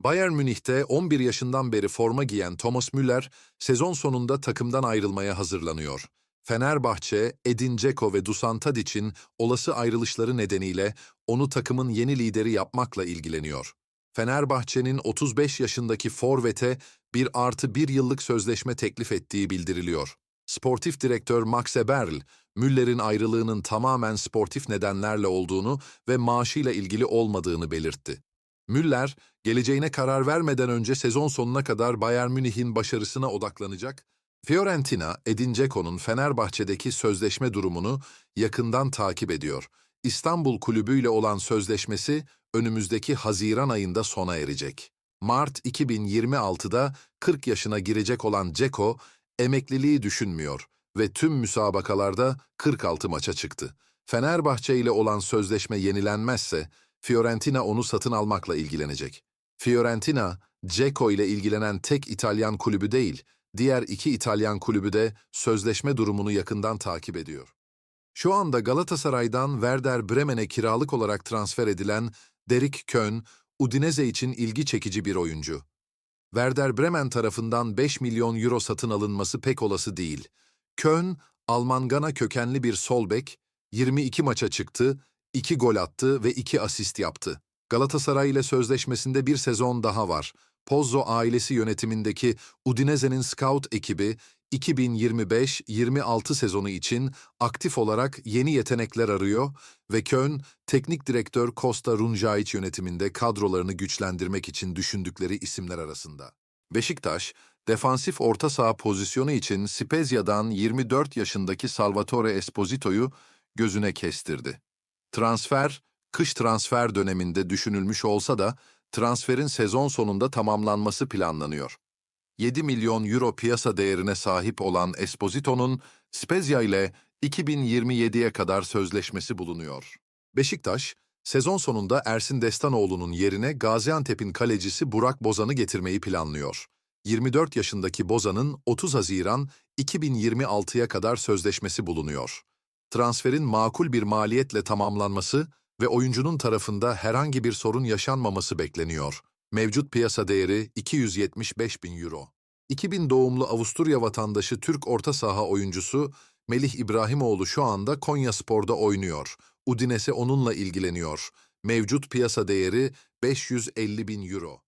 Bayern Münih'te 11 yaşından beri forma giyen Thomas Müller, sezon sonunda takımdan ayrılmaya hazırlanıyor. Fenerbahçe, Edin Dzeko ve Dusan Tadic'in olası ayrılışları nedeniyle onu takımın yeni lideri yapmakla ilgileniyor. Fenerbahçe'nin 35 yaşındaki forvete bir artı bir yıllık sözleşme teklif ettiği bildiriliyor. Sportif direktör Max Eberl, Müller'in ayrılığının tamamen sportif nedenlerle olduğunu ve maaşıyla ilgili olmadığını belirtti. Müller, geleceğine karar vermeden önce sezon sonuna kadar Bayern Münih'in başarısına odaklanacak. Fiorentina, Edin Dzeko'nun Fenerbahçe'deki sözleşme durumunu yakından takip ediyor. İstanbul kulübüyle olan sözleşmesi önümüzdeki Haziran ayında sona erecek. Mart 2026'da 40 yaşına girecek olan Dzeko, emekliliği düşünmüyor ve tüm müsabakalarda 46 maça çıktı. Fenerbahçe ile olan sözleşme yenilenmezse, Fiorentina onu satın almakla ilgilenecek. Fiorentina, Dzeko ile ilgilenen tek İtalyan kulübü değil, diğer iki İtalyan kulübü de sözleşme durumunu yakından takip ediyor. Şu anda Galatasaray'dan Werder Bremen'e kiralık olarak transfer edilen Derek Kön, Udinese için ilgi çekici bir oyuncu. Werder Bremen tarafından 5 milyon euro satın alınması pek olası değil. Kön, Alman Gana kökenli bir sol bek, 22 maça çıktı, 2 gol attı ve 2 asist yaptı. Galatasaray ile sözleşmesinde bir sezon daha var. Pozzo ailesi yönetimindeki Udinese'nin scout ekibi 2025-26 sezonu için aktif olarak yeni yetenekler arıyor ve Köln, teknik direktör Costa Runjaic yönetiminde kadrolarını güçlendirmek için düşündükleri isimler arasında. Beşiktaş, defansif orta saha pozisyonu için Spezia'dan 24 yaşındaki Salvatore Esposito'yu gözüne kestirdi. Transfer, kış transfer döneminde düşünülmüş olsa da transferin sezon sonunda tamamlanması planlanıyor. 7 milyon euro piyasa değerine sahip olan Esposito'nun Spezia ile 2027'ye kadar sözleşmesi bulunuyor. Beşiktaş, sezon sonunda Ersin Destanoğlu'nun yerine Gaziantep'in kalecisi Burak Bozan'ı getirmeyi planlıyor. 24 yaşındaki Bozan'ın 30 Haziran 2026'ya kadar sözleşmesi bulunuyor transferin makul bir maliyetle tamamlanması ve oyuncunun tarafında herhangi bir sorun yaşanmaması bekleniyor. Mevcut piyasa değeri 275 bin euro. 2000 doğumlu Avusturya vatandaşı Türk orta saha oyuncusu Melih İbrahimoğlu şu anda Konya Spor'da oynuyor. Udinese onunla ilgileniyor. Mevcut piyasa değeri 550 bin euro.